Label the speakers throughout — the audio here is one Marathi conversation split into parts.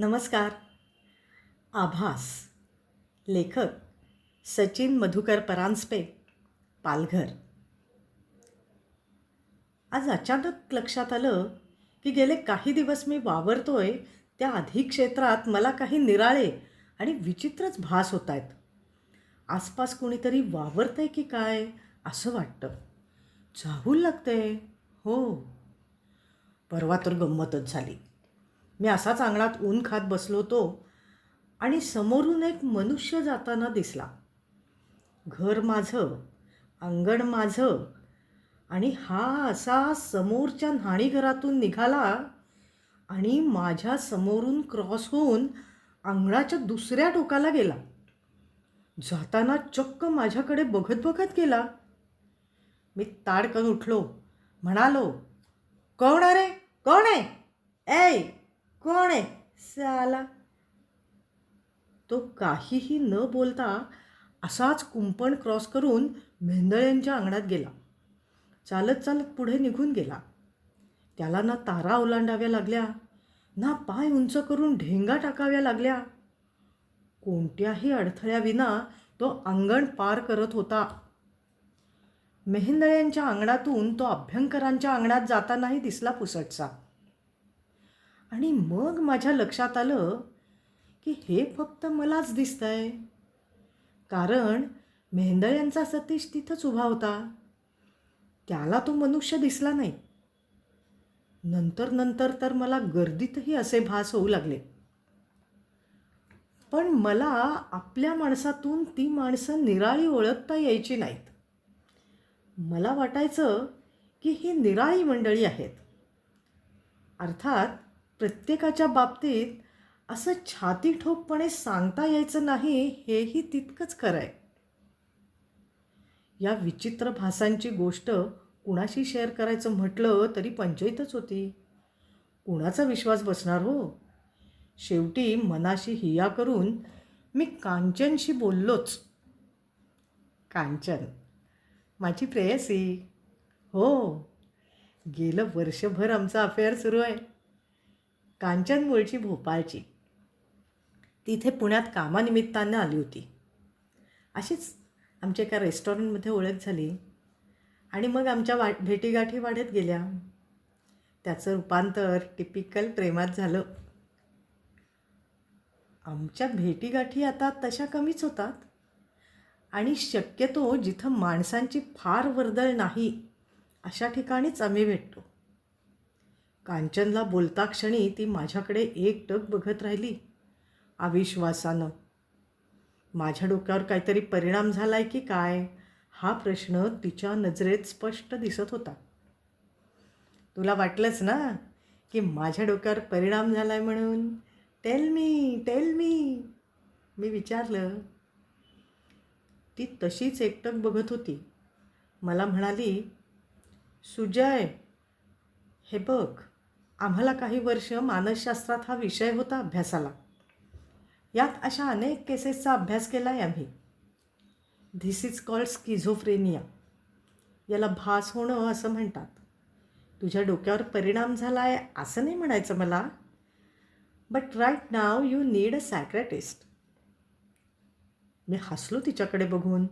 Speaker 1: नमस्कार. आभास. लेखक सचिन मधुकर परांजपे पालघर. आज अचानक लक्षात आलं की गेले काही दिवस मी वावरतोय त्या अधिक क्षेत्रात मला काही निराळे आणि विचित्रच भास होत आहेत आसपास कोणीतरी वावरतंय की काय असं वाटतं. चाहूल लागतंय. हो. परवा तर गंमतच झाली. मी असाच अंगणात ऊन खात बसलो होतो आणि समोरून एक मनुष्य जाताना दिसला. घर माझं अंगण माझं आणि हा असा समोरच्या न्हाणीघरातून निघाला आणि माझ्या समोरून क्रॉस होऊन अंगणाच्या दुसऱ्या टोकाला गेला. जाताना चक्क माझ्याकडे बघत बघत गेला. मी ताडकन उठलो म्हणालो कोण अरे? कोण आहे? ऐ कोण आहे? साला तो काहीही न बोलता असाच कुंपण क्रॉस करून मेंदळ्यांच्या अंगणात गेला. चालत चालत पुढे निघून गेला. त्याला ना तारा ओलांडाव्या लागल्या ना पाय उंच करून ढेंगा टाकाव्या लागल्या. कोणत्याही अडथळ्याविना तो अंगण पार करत होता. मेहेंदळ्यांच्या अंगणातून तो अभ्यंकरांच्या अंगणात जातानाही दिसला पुसटचा आणि मग माझ्या लक्षात आलं की हे फक्त मलाच दिसतंय. कारण मेहेंदळ्यांचा सतीश तिथंच उभा होता. त्याला तो मनुष्य दिसला नाही. नंतर नंतर तर मला गर्दीतही असे भास होऊ लागले. पण मला आपल्या माणसातून ती माणसं निराळी ओळखता यायची नाहीत. मला वाटायचं की ही निराळी मंडळी आहेत. अर्थात प्रत्येकाच्या बाबतीत असं छाती ठोकपणे सांगता यायचं नाही हेही तितकंच खरं आहे या विचित्र भासांची गोष्ट कुणाशी शेअर करायचं म्हटलं तरी पंचायतच होती. कुणाचा विश्वास बसणार हो? शेवटी मनाशी हिया करून मी कांचनशी बोललोच. कांचन माझी प्रेयसी. हो गेलं वर्षभर आमचा अफेअर सुरू आहे. कांचन मूळची भोपाळची. तिथे पुण्यात कामानिमित्तानं आली होती. अशीच आमच्या एका रेस्टॉरंटमध्ये ओळख झाली. आणि मग आमच्या वा भेटीगाठी वाढत गेल्या. त्याचं रूपांतर टिपिकल प्रेमात झालं. आमच्या भेटीगाठी आता तशा कमीच होतात. आणि शक्यतो जिथं माणसांची फार वर्दळ नाही अशा ठिकाणीच आम्ही भेटतो. कांचनला बोलता क्षणी ती माझ्याकडे एकटक बघत राहिली. अविश्वासानं. माझ्या डोक्यावर काहीतरी परिणाम झाला आहे की काय? हा प्रश्न तिच्या नजरेत स्पष्ट दिसत होता. तुला वाटलंच ना की माझ्या डोक्यावर परिणाम झाला आहे म्हणून? टेल मी टेल मी मी विचारलं. ती तशीच एकटक बघत होती. मला म्हणाली सुजय हे बघ आम्हाला काही वर्ष मानसशास्त्रात हा विषय होता अभ्यासाला. यात अशा अनेक केसेसचा अभ्यास केला आहे आम्ही. धिस इज कॉल्ड स्किझोफ्रेनिया याला भास होणं असं म्हणतात. तुझ्या डोक्यावर परिणाम झाला आहे असं नाही म्हणायचं मला. But right now you need a psychiatrist मी हसलो तिच्याकडे बघून.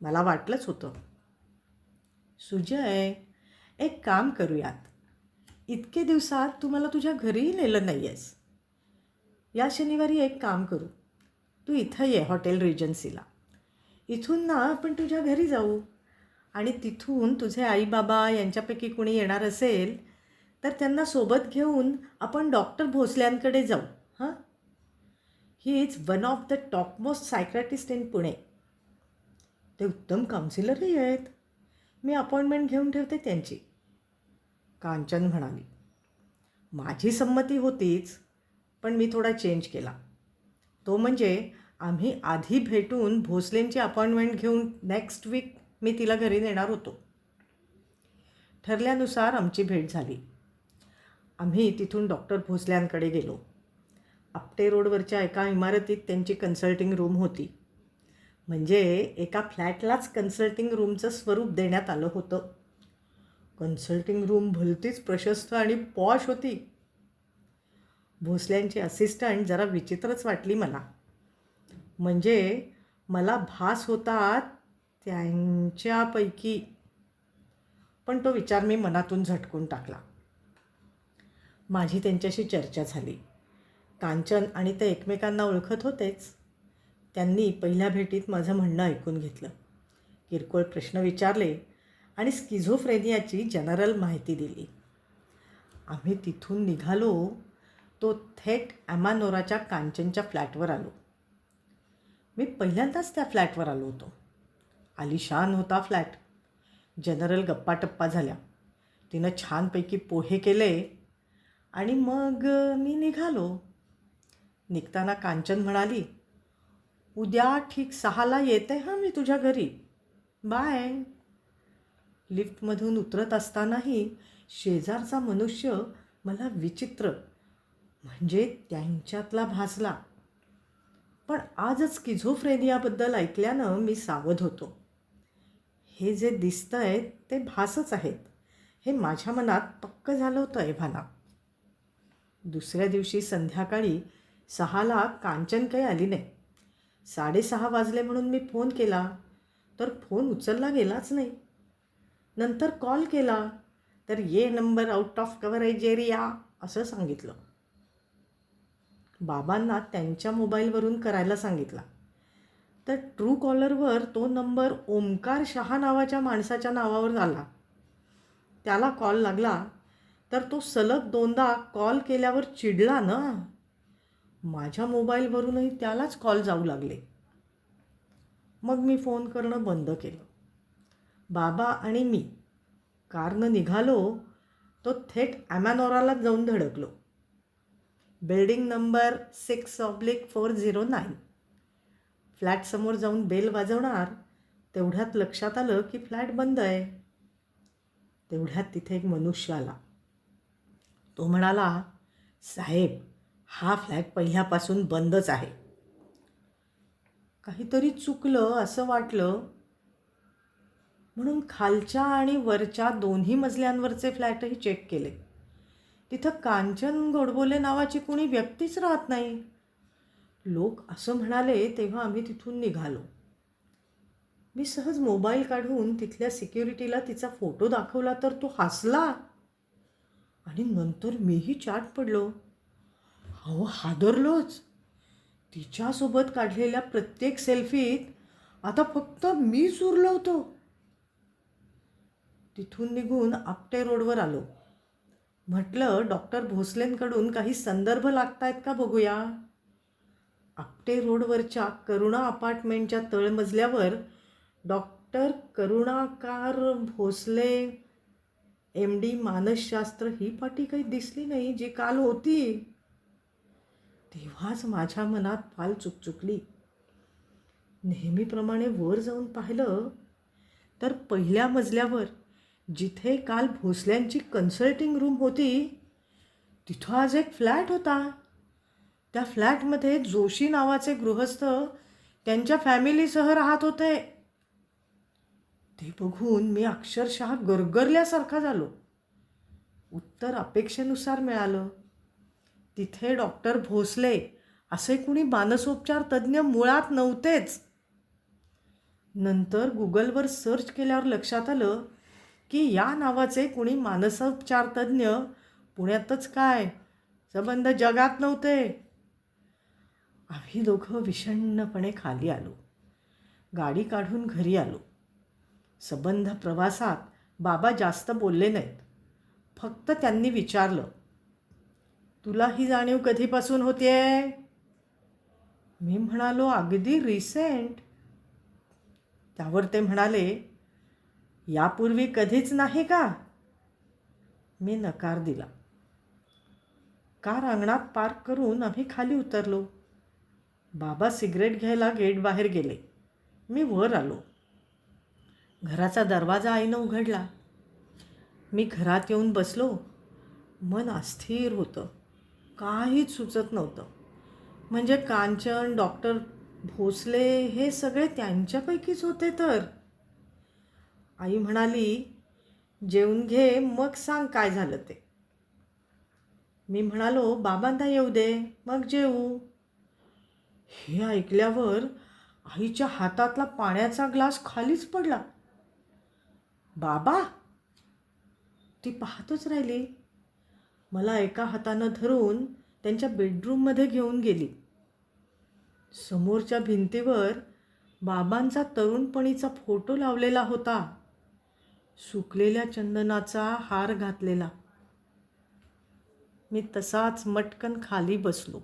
Speaker 1: मला वाटलंच होतं. सुजय एक काम करूयात. इतके दिवसात तू मला तुझ्या घरीही नेलं नाही आहेस या शनिवारी एक काम करू. तू इथं ये हॉटेल रिजन्सीला इथून ना आपण तुझ्या घरी जाऊ. आणि तिथून तुझे आईबाबा यांच्यापैकी कोणी येणार असेल तर त्यांना सोबत घेऊन आपण डॉक्टर भोसल्यांकडे जाऊ हां? He is one of the topmost psychiatrist in Pune ते उत्तम काउन्सिलरही आहेत. मी अपॉइंटमेंट घेऊन ठेवते त्यांची. कांचन म्हणाली. माझी संमती होतीच पण मी थोडा चेंज केला. तो म्हणजे आम्ही आधी भेटून भोसलेंची अपॉइंटमेंट घेऊन नेक्स्ट वीक मी तिला घरी नेणार होतो. ठरल्यानुसार आमची भेट झाली. आम्ही तिथून डॉक्टर भोसल्यांकडे गेलो. आपटे रोडवरच्या एका इमारतीत त्यांची कन्सल्टिंग रूम होती. म्हणजे एका फ्लॅटलाच कन्सल्टिंग रूमचं स्वरूप देण्यात आलं होतं. कन्सल्टिंग रूम भलतीच प्रशस्त आणि पॉश होती. भोसल्यांची असिस्टंट जरा विचित्रच वाटली मला. म्हणजे मला भास होता त्यांच्यापैकी. पण तो विचार मी मनातून झटकून टाकला. माझी त्यांच्याशी चर्चा झाली. कांचन आणि ते एकमेकांना ओळखत होतेच. त्यांनी पहिल्या भेटीत माझं म्हणणं ऐकून घेतलं. किरकोळ प्रश्न विचारले. आणि स्किझोफ्रेनियाची जनरल माहिती दिली. आम्ही तिथून निघालो तो थेट ॲमानोराच्या कांचनच्या फ्लॅटवर आलो. मी पहिल्यांदाच त्या फ्लॅटवर आलो होतो. आलिशान होता फ्लॅट. जनरल गप्पाटप्पा झाल्या. तिनं छानपैकी पोहे केले आणि मग मी निघालो. निघताना कांचन म्हणाली उद्या ठीक सहाला येते हां मी तुझ्या घरी. बाय. लिफ्टमधून उतरत असतानाही शेजारचा मनुष्य मला विचित्र म्हणजे त्यांच्यातला भासला. पण आजच किझोफ्रेनियाबद्दल ऐकल्यानं मी सावध होतो. हे जे दिसतंय ते भासच आहेत. हे माझ्या मनात पक्क झालं होतं एव्हाना. दुसऱ्या दिवशी संध्याकाळी सहाला कांचन काही आली नाही. साडेसहा वाजले म्हणून मी फोन केला. तर फोन उचलला गेलाच नाही. नंतर कॉल केला तर ये number out of coverage area असं सांगितलं. बाबांना त्यांच्या मोबाईलवरून करायला सांगितला. तर ट्रू कॉलरवर तो नंबर ओमकार शहा नावाच्या माणसाच्या नावावर आला त्याला कॉल लागला तर तो सलग दोनदा कॉल केल्यावर चिडला ना. माझ्या मोबाईलवरूनही त्यालाच कॉल जाऊ लागले. मग मी फोन करणं बंद केलं. बाबा आणि मी. कारनं निघालो तो थेट ॲमॅनोरालाच जाऊन धडकलो. Building number six oblique four zero nine. फ्लॅटसमोर जाऊन बेल वाजवणार तेवढ्यात लक्षात आलं की फ्लॅट बंद आहे. तेवढ्यात तिथे एक मनुष्य आला. तो म्हणाला साहेब हा फ्लॅट पहिल्यापासून बंदच आहे. काहीतरी चुकलं असं वाटलं म्हणून खालच्या आणि वरच्या दोन्ही मजल्यांवरचे फ्लॅटही चेक केले. तिथं कांचन गोडबोले नावाची कुणी व्यक्तीच राहत नाही. लोक असं म्हणाले तेव्हा आम्ही तिथून निघालो. मी सहज मोबाईल काढून तिथल्या सिक्युरिटीला तिचा फोटो दाखवला तर तो हसला. आणि नंतर मीही चाट पडलो. अहो हादरलोच. तिच्यासोबत काढलेल्या प्रत्येक सेल्फीत आता फक्त मीच उरलो होतो. तिथून निघून आपटे रोडवर आलो. म्हटलं डॉक्टर भोसलेंकडून काही संदर्भ लागत आहेत का बघूया? आपटे रोडवरच्या करुणा अपार्टमेंटच्या तळमजल्यावर doctor Karunakar Bhosale M D मानसशास्त्र ही पाटी काही दिसली नाही जी काल होती. तेव्हाच माझ्या मनात फाल चुकचुकली. नेहमीप्रमाणे वर जाऊन पाहिलं तर पहिल्या मजल्यावर जिथे काल भोसल्यांची कन्सल्टिंग रूम होती तिथं आज एक फ्लॅट होता. त्या फ्लॅटमध्ये जोशी नावाचे गृहस्थ त्यांच्या फॅमिलीसह राहत होते. ते बघून मी अक्षरशः गरगरल्यासारखा झालो. उत्तर अपेक्षेनुसार मिळालं. तिथे डॉक्टर भोसले असे कुणी मानसोपचार तज्ज्ञ मुळात नव्हतेच. नंतर गुगलवर सर्च केल्यावर लक्षात आलं की या नावाचे कुणी मानसोपचारतज्ञ पुण्यातच काय? संबंध जगात नव्हते. आम्ही दोघं विषण्णपणे खाली आलो. गाडी काढून घरी आलो. संबंध प्रवासात बाबा जास्त बोलले नाहीत. फक्त त्यांनी विचारलं तुला ही जाणीव कधीपासून होतीये? मी म्हणालो अगदी रिसेंट त्यावर ते म्हणाले यापूर्वी कधीच नाही का? मी नकार दिला. कार अंगणात पार्क करून आम्ही खाली उतरलो? बाबा सिगरेट घ्यायला गेट बाहेर गेले. मी वर आलो. घराचा दरवाजा आईनं उघडला. मी घरात येऊन बसलो. मन अस्थिर होतं. काहीच सुचत नव्हतं. म्हणजे कांचन डॉक्टर भोसले हे सगळे त्यांच्यापैकीच होते तर? आई म्हणाली जेवून घे मग सांग काय झालं ते. मी म्हणालो बाबांना येऊ दे मग जेवू हे ऐकल्यावर आईच्या हातातला पाण्याचा ग्लास खालीच पडला. बाबा ती पाहतच राहिली. मला एका हातानं धरून त्यांच्या बेडरूममध्ये घेऊन गेली. समोरच्या भिंतीवर बाबांचा तरुणपणीचा फोटो लावलेला होता. सुकलेल्या चंदनाचा हार घातलेला. मी तसाच मटकन खाली बसलो.